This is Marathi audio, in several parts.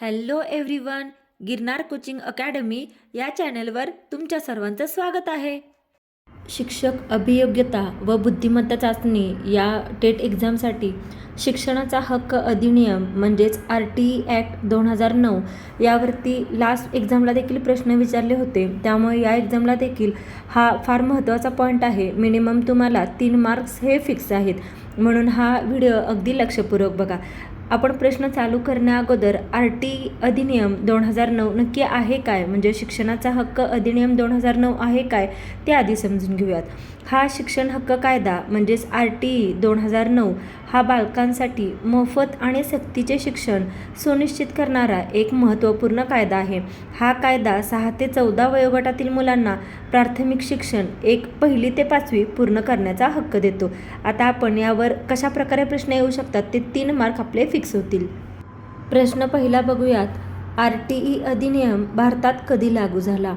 Hello everyone Girnar coaching academy या चॅनलवर तुमच्या सर्वांचं स्वागत आहे. शिक्षक अभियोग्यता व बुद्धिमत्ता चाचणी या टेट एक्झामसाठी शिक्षणाचा हक्क अधिनियम म्हणजेच आर टी ई ॲक्ट दोन हजार नऊ यावरती लास्ट एक्झामला देखील प्रश्न विचारले होते. त्यामुळे या एक्झामला देखील हा फार महत्त्वाचा पॉईंट आहे. मिनिमम तुम्हाला तीन मार्क्स हे फिक्स आहेत. म्हणून हा व्हिडिओ अगदी लक्षपूर्वक बघा. आपण प्रश्न चालू करण्या अगोदर आर टी अधिनियम दोन हजार नऊ नक्की आहे काय? म्हणजे शिक्षणाचा हक्क अधिनियम दोन हजार नऊ आहे काय? ते आधी समजून घेऊयात. हा शिक्षण हक्क कायदा म्हणजेच आर टी ई दोन हजार नऊ हा बालकांसाठी मोफत आणि सक्तीचे शिक्षण सुनिश्चित करणारा एक महत्त्वपूर्ण कायदा आहे. हा कायदा सहा ते चौदा वयोगटातील मुलांना प्राथमिक शिक्षण एक पहिली ते पाचवी पूर्ण करण्याचा हक्क देतो. आता आपण यावर कशा प्रकारे प्रश्न येऊ शकतात ते तीन मार्क आपले फिक्स होतील. प्रश्न पहिला बघूयात. आर टी ई अधिनियम भारतात कधी लागू झाला?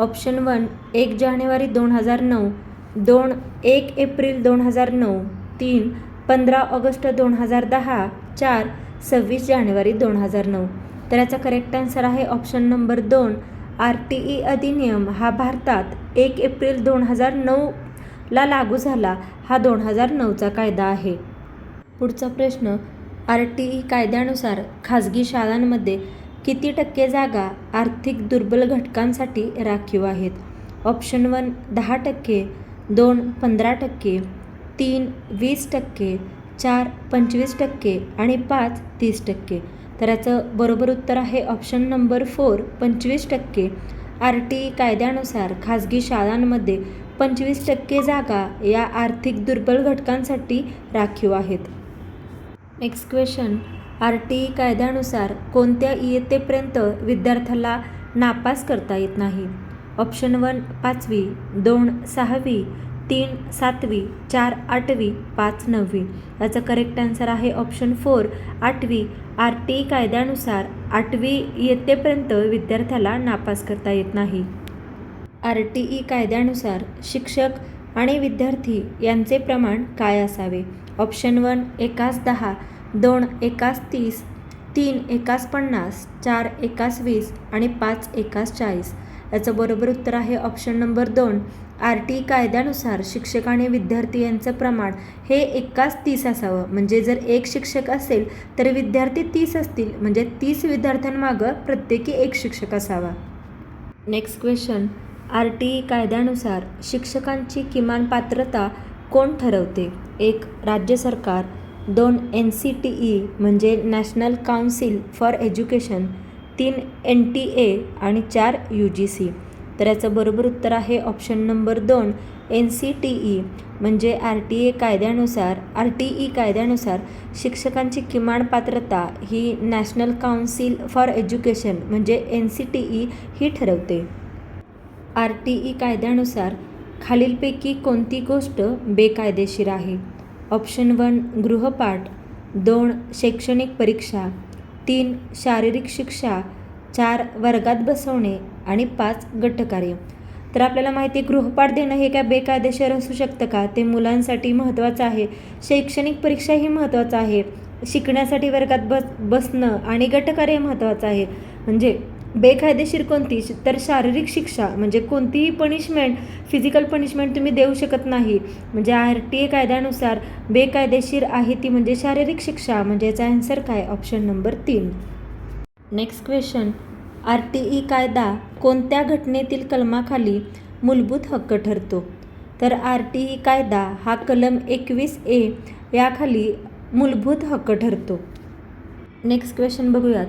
ऑप्शन वन एक जानेवारी दोन हजार नऊ. दोन एक एप्रिल दोन हजार नऊ तीन पंधरा ऑगस्ट दोन हजार दहा चार सव्वीस जानेवारी दोन हजार नऊ. तर याचा करेक्ट आन्सर आहे ऑप्शन नंबर दोन आर टी ई अधिनियम हा भारतात एक एप्रिल दोन हजार नऊला लागू झाला. हा दोन हजार नऊचा कायदा आहे. पुढचा प्रश्न आर टी ई कायद्यानुसार खाजगी शाळांमध्ये किती टक्के जागा आर्थिक दुर्बल घटकांसाठी राखीव आहेत? ऑप्शन वन दहा टक्के. दोन पंधरा टक्के तीन वीस टक्के चार पंचवीस टक्के आणि पाच तीस टक्के. तर याचं बरोबर उत्तर आहे ऑप्शन नंबर फोर पंचवीस टक्के. आर टी कायद्यानुसार खाजगी शाळांमध्ये पंचवीस टक्के जागा या आर्थिक दुर्बल घटकांसाठी राखीव आहेत. Next question R T E कायद्यानुसार कोणत्या इयत्तेपर्यंत विद्यार्थ्याला नापास करता येत नाही? ऑप्शन वन पाचवी दोन सहावी तीन सातवी चार आठवी पाच नववी. याचा करेक्ट आन्सर आहे ऑप्शन फोर आठवी. आर टी ई कायद्यानुसार आठवी इयत्तेपर्यंत विद्यार्थ्याला नापास करता येत नाही. आर टी ई कायद्यानुसार शिक्षक आणि विद्यार्थी यांचे प्रमाण काय असावे? ऑप्शन वन एकास दहा दोन एकास तीस तीन एकास पन्नास चार एकास वीस आणि पाच एकास चाळीस. याचं बरोबर उत्तर आहे ऑप्शन नंबर दोन. आर टी ई कायद्यानुसार शिक्षक आणि विद्यार्थी यांचं प्रमाण हे एकाच तीस असावं. म्हणजे जर एक शिक्षक असेल तर विद्यार्थी तीस असतील. म्हणजे तीस विद्यार्थ्यांमागं प्रत्येकी एक शिक्षक असावा. Next question R T E कायद्यानुसार शिक्षकांची किमान पात्रता कोण ठरवते? एक राज्य सरकार. दोन एन सी टी ई म्हणजे नॅशनल काउन्सिल फॉर एज्युकेशन तीन एन टी ए आणि चार यू जी सी तर याचं बरोबर उत्तर आहे ऑप्शन नंबर दोन एन सी टी ई म्हणजे आर टी ए कायद्यानुसार आर टी ई कायद्यानुसार शिक्षकांची किमान पात्रता ही नॅशनल काउन्सिल फॉर एज्युकेशन म्हणजे एन सी टी ई ही ठरवते. आर टी ई कायद्यानुसार खालीलपैकी कोणती गोष्ट बेकायदेशीर आहे? ऑप्शन वन गृहपाठ. दोन शैक्षणिक परीक्षा. तीन शारीरिक शिक्षा चार वर्गात बसवणे आणि पाच गटकार्य. तर आपल्याला माहिती आहे गृहपाठ देणं हे काय बेकायदेशीर असू शकतं का? ते मुलांसाठी महत्त्वाचं आहे. शैक्षणिक परीक्षाही महत्त्वाचं आहे. शिकण्यासाठी वर्गात बस बसणं आणि गटकार्य महत्त्वाचं आहे. म्हणजे बेकायदेशीर कोणती तर शारीरिक शिक्षा म्हणजे कोणतीही पनिशमेंट फिजिकल पनिशमेंट तुम्ही देऊ शकत नाही. म्हणजे आर टी ए कायद्यानुसार बेकायदेशीर आहे ती म्हणजे शारीरिक शिक्षा म्हणजे याचा आन्सर काय? ऑप्शन नंबर तीन. Next question R T E कायदा कोणत्या घटनेतील कलमाखाली मूलभूत हक्क ठरतो? तर आर टी ई कायदा हा कलम एकवीस ए याखाली मूलभूत हक्क ठरतो. नेक्स्ट क्वेश्चन बघूयात.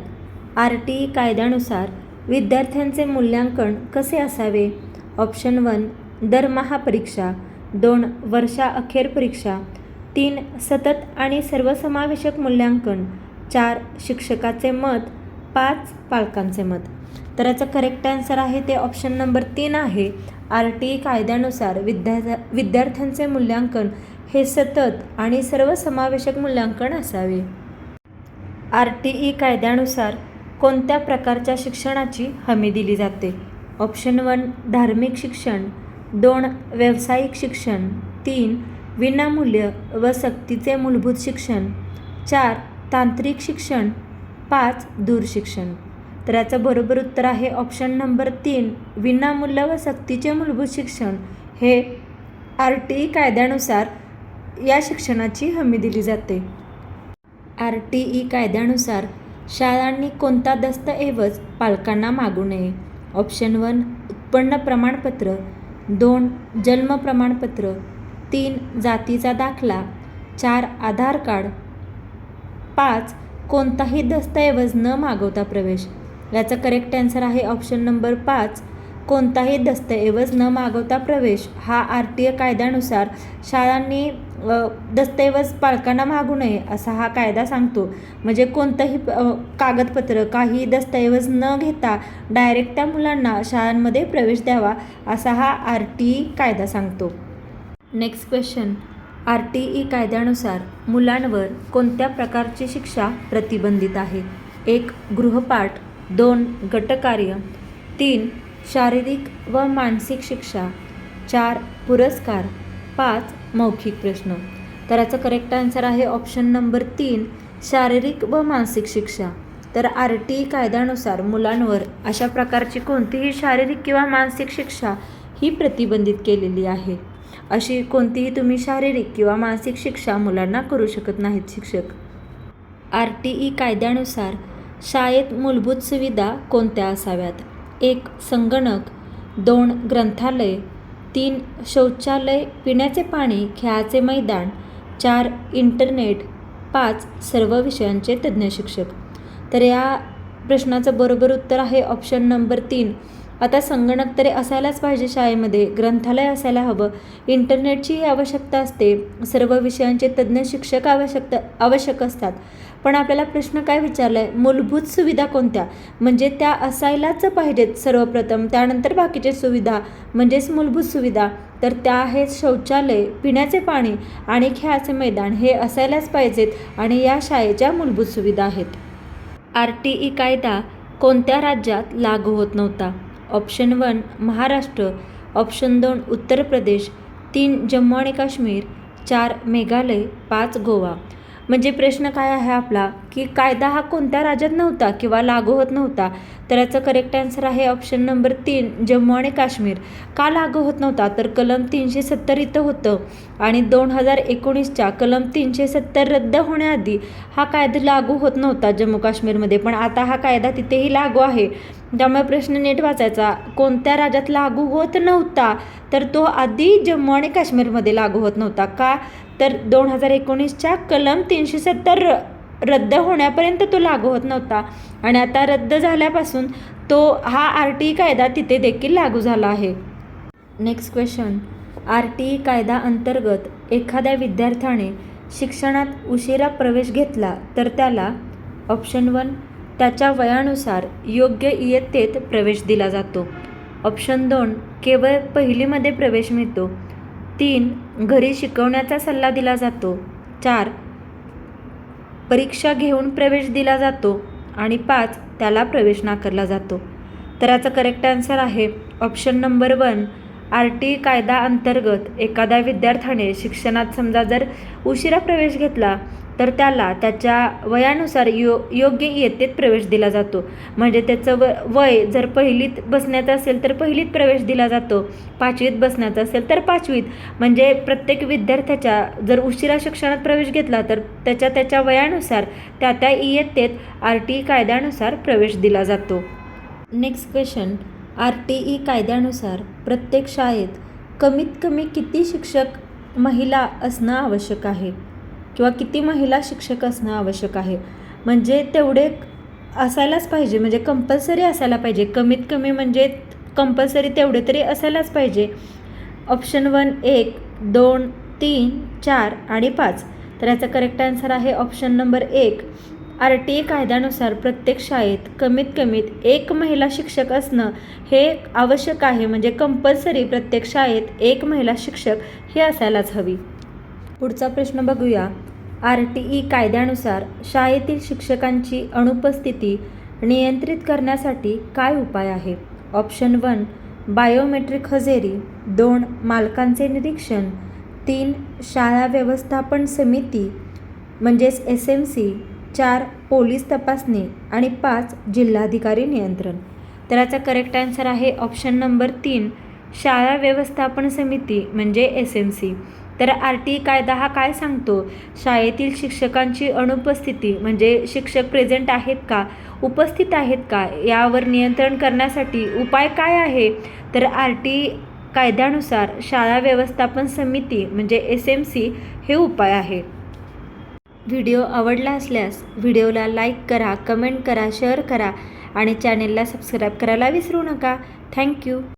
आर टी ई कायद्यानुसार विद्यार्थ्यांचे मूल्यांकन कसे असावे? ऑप्शन वन दरमहा परीक्षा. दोन वर्षाअखेर परीक्षा. तीन सतत आणि सर्वसमावेशक मूल्यांकन. चार शिक्षकाचे मत. पाच पालकांचे मत. तर याचं करेक्ट आन्सर आहे ते ऑप्शन नंबर तीन आहे. आर टी ई कायद्यानुसार विद्या विद्यार्थ्यांचे मूल्यांकन हे सतत आणि सर्वसमावेशक मूल्यांकन असावे. आर टी ई कायद्यानुसार कोणत्या प्रकारच्या शिक्षणाची हमी दिली जाते? ऑप्शन वन धार्मिक शिक्षण. दोन व्यावसायिक शिक्षण. तीन विनामूल्य व सक्तीचे मूलभूत शिक्षण. चार तांत्रिक शिक्षण. पाच दूरशिक्षण तर याचं बरोबर उत्तर आहे ऑप्शन नंबर तीन विनामूल्य व सक्तीचे मूलभूत शिक्षण. हे आर टी ई कायद्यानुसार या शिक्षणाची हमी दिली जाते. आर टी ई कायद्यानुसार शाळांनी कोणता दस्तऐवज पालकांना मागू नये? ऑप्शन वन उत्पन्न प्रमाणपत्र. दोन जन्म प्रमाणपत्र. तीन जातीचा दाखला. चार आधार कार्ड. पाच कोणताही दस्तऐवज न मागवता प्रवेश. याचा करेक्ट आन्सर आहे ऑप्शन नंबर पाच. कोणताही दस्तऐवज न मागवता प्रवेश. हा आर टी ए कायद्यानुसार शाळांनी दस्तऐवज पालकांना मागू नये असा हा कायदा सांगतो. म्हणजे कोणतंही कागदपत्र काही दस्तऐवज न घेता डायरेक्ट त्या मुलांना शाळांमध्ये प्रवेश द्यावा असा हा आर टी ई कायदा सांगतो. Next question. R T E कायद्यानुसार मुलांवर कोणत्या प्रकारची शिक्षा प्रतिबंधित आहे? एक गृहपाठ. दोन गटकार्य. तीन शारीरिक व मानसिक शिक्षा. चार पुरस्कार. पाच मौखिक प्रश्न. तर याचं करेक्ट आन्सर आहे ऑप्शन नंबर तीन शारीरिक व मानसिक शिक्षा. तर आर टी ई कायद्यानुसार मुलांवर अशा प्रकारची कोणतीही शारीरिक किंवा मानसिक शिक्षा ही प्रतिबंधित केलेली आहे. अशी कोणतीही तुम्ही शारीरिक किंवा मानसिक शिक्षा मुलांना करू शकत नाहीत शिक्षक. आर टी ई कायद्यानुसार शाळेत मूलभूत सुविधा कोणत्या असाव्यात? एक संगणक दोन ग्रंथालय तीन शौचालय पिण्याचे पाणी खेळाचे मैदान चार इंटरनेट पाच सर्व विषयांचे तज्ज्ञ शिक्षक. तर या प्रश्नाचं बरोबर उत्तर आहे ऑप्शन नंबर तीन. आता संगणक तरी असायलाच पाहिजे शाळेमध्ये ग्रंथालय असायला हवं. इंटरनेटचीही आवश्यकता असते. सर्व विषयांचे तज्ज्ञ शिक्षक आवश्यकता आवश्यक असतात. पण आपल्याला प्रश्न काय विचारला आहे मूलभूत सुविधा कोणत्या? म्हणजे त्या असायलाच पाहिजेत सर्वप्रथम. त्यानंतर बाकीचे सुविधा म्हणजेच मूलभूत सुविधा. तर त्या आहेत शौचालय पिण्याचे पाणी आणि खेळाचे मैदान. हे असायलाच पाहिजेत आणि या शाळेच्या मूलभूत सुविधा आहेत. आर टी ई कायदा कोणत्या राज्यात लागू होत नव्हता? ऑप्शन वन महाराष्ट्र ऑप्शन दोन उत्तर प्रदेश तीन जम्मू आणि काश्मीर चार मेघालय पाच गोवा. म्हणजे प्रश्न काय आहे आपला? की कायदा हा कोणत्या राज्यात नव्हता किंवा लागू होत नव्हता. तर याचं करेक्ट आन्सर आहे ऑप्शन नंबर तीन जम्मू आणि काश्मीर. का लागू होत नव्हता? तर कलम तीनशे सत्तर इथं होतं. आणि दोन हजार एकोणीसच्या कलम तीनशे सत्तर रद्द होण्याआधी हा कायदा लागू होत नव्हता जम्मू काश्मीरमध्ये. पण आता हा कायदा तिथेही लागू आहे. त्यामुळे प्रश्न नीट वाचायचा. कोणत्या राज्यात लागू होत नव्हता? तर तो आधी जम्मू आणि काश्मीरमध्ये लागू होत नव्हता. का? तर दोन हजार एकोणीसच्या कलम तीनशे सत्तर रद्द होण्यापर्यंत तो लागू होत नव्हता. आणि आता रद्द झाल्यापासून तो हा आर टी ई कायदा तिथे देखील लागू झाला आहे. Next question R T E कायदा अंतर्गत एखाद्या विद्यार्थ्याने शिक्षणात उशिरा प्रवेश घेतला तर त्याला ऑप्शन वन त्याच्या वयानुसार योग्य इयत्तेत प्रवेश दिला जातो. ऑप्शन दोन केवळ पहिलीमध्ये प्रवेश मिळतो. तीन घरी शिकवण्याचा सल्ला दिला जातो. चार परीक्षा घेऊन प्रवेश दिला जातो आणि पाच त्याला प्रवेश नाकारला जातो. तर याचा करेक्ट आन्सर आहे option number one R T कायदा अंतर्गत एखाद्या विद्यार्थ्याने शिक्षणात समजा जर उशिरा प्रवेश घेतला तर त्याला त्याच्या वयानुसार यो योग्य इयत्तेत प्रवेश दिला जातो. म्हणजे त्याचं व वय जर पहिलीत बसण्याचं असेल तर पहिलीत प्रवेश दिला जातो. पाचवीत बसण्याचं असेल तर पाचवीत. म्हणजे प्रत्येक विद्यार्थ्याच्या जर उशिरा शिक्षणात प्रवेश घेतला तर त्याच्या त्याच्या वयानुसार त्या त्या इयत्तेत आर टी ई कायद्यानुसार प्रवेश दिला जातो. Next question R T E कायद्यानुसार प्रत्येक शाळेत कमीत कमी किती शिक्षक महिला असणं आवश्यक आहे? किंवा किती महिला शिक्षक असणं आवश्यक आहे. म्हणजे तेवढे असायलाच पाहिजे. म्हणजे कंपल्सरी असायला पाहिजे. कमीत कमी म्हणजे कंपल्सरी तेवढे तरी असायलाच पाहिजे. ऑप्शन वन एक दोन तीन चार आणि पाच. तर याचा करेक्ट आन्सर आहे ऑप्शन नंबर एक. आर टी ए कायद्यानुसार प्रत्येक शाळेत कमीत कमीत एक महिला शिक्षक असणं हे आवश्यक आहे. म्हणजे कंपल्सरी प्रत्येक शाळेत एक महिला शिक्षक हे असायलाच हवी. पुढचा प्रश्न बघूया. आर टी ई कायद्यानुसार शाळेतील शिक्षकांची अनुपस्थिती नियंत्रित करण्यासाठी काय उपाय आहे? ऑप्शन वन बायोमेट्रिक हजेरी. दोन मालकांचे निरीक्षण. तीन शाळा व्यवस्थापन समिती म्हणजेच एस एम सी. चार पोलीस तपासणी. आणि पाच जिल्हाधिकारी नियंत्रण. तर याचा करेक्ट आन्सर आहे ऑप्शन नंबर तीन शाळा व्यवस्थापन समिती म्हणजे एस एम सी. तर आर टी कायदा हा काय सांगतो? शाळेतील शिक्षकांची अनुपस्थिती म्हणजे शिक्षक प्रेझेंट आहेत का? उपस्थित आहेत का? यावर नियंत्रण करण्यासाठी उपाय काय आहे? तर आर टी कायद्यानुसार शाळा व्यवस्थापन समिती म्हणजे एस एम सी हे उपाय आहे. व्हिडिओ आवडला असल्यास व्हिडिओला लाईक करा कमेंट करा शेअर करा आणि चॅनेलला सबस्क्राईब करायला विसरू नका. थँक्यू